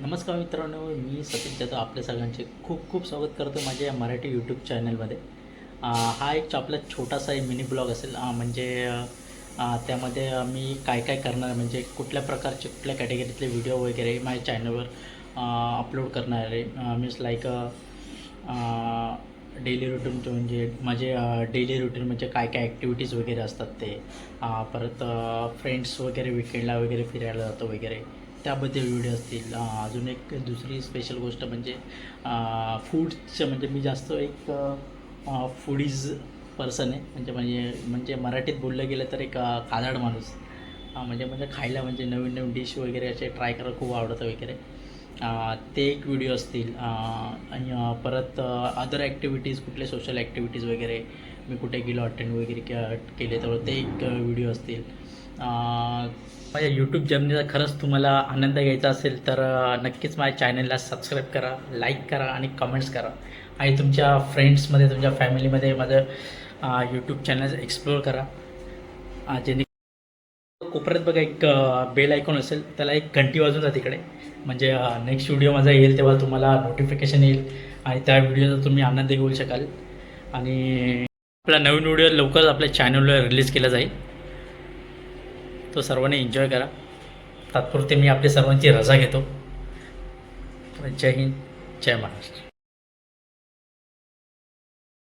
नमस्कार मित्रांनो मी सतीश जाधव आपल्या सगळ्यांचे खूप खूप स्वागत करतो माझ्या या मराठी यूट्यूब चॅनलमध्ये हा एक आपला छोटासा एक मिनी ब्लॉग असेल. म्हणजे त्यामध्ये मी काय काय करणार म्हणजे कुठल्या प्रकारचे कुठल्या कॅटेगरीतले व्हिडिओ वगैरे माझ्या चॅनलवर अपलोड करणार आहे. मीन्स लाईक डेली रुटीन म्हणजे माझे डेली रुटीन म्हणजे काय काय ॲक्टिव्हिटीज वगैरे असतात ते. परत फ्रेंड्स वगैरे विकेंडला वगैरे फिरायला जातो वगैरे. त्याबद्दल व्हिडिओ असतील. अजून एक दुसरी स्पेशल गोष्ट म्हणजे फूडचं म्हणजे मी जास्त एक फूडीज पर्सन आहे. म्हणजे म्हणजे म्हणजे मराठीत बोललं गेलं तर एक अं, खादाड माणूस. म्हणजे म्हणजे खायला म्हणजे नवीन नवीन डिश वगैरे असे ट्राय करायला खूप आवडतं वगैरे. ते एक व्हिडिओ असतील. आणि परत अदर ॲक्टिव्हिटीज कुठले सोशल ॲक्टिव्हिटीज वगैरे. मी कुठे गेलो अटेंड वगैरे केले तर ते एक व्हिडिओ असतील. माझ्या यूट्यूब जर्नीचा खरंच तुम्हाला आनंद घ्यायचा असेल तर नक्कीच माझ्या चॅनलला सबस्क्राईब करा लाईक करा आणि कमेंट्स करा. आणि तुमच्या फ्रेंड्समध्ये तुमच्या फॅमिलीमध्ये माझं यूट्यूब चॅनल एक्सप्लोअर करा. जेणे कोपऱ्यात बघा एक बेल आयकॉन असेल त्याला एक घंटी वाजून जा तिकडे म्हणजे नेक्स्ट व्हिडिओ माझा येईल तेव्हा तुम्हाला नोटिफिकेशन येईल आणि त्या व्हिडिओचा तुम्ही आनंद घेऊ शकाल. आणि आपला नवीन व्हिडिओ लवकरच आपल्या चॅनलवर रिलीज केला जाईल. तो सर्वांनी एन्जॉय करा. तात्पुरते मी आपल्या सर्वांची रजा घेतो. जय हिंद जय महाराष्ट्र.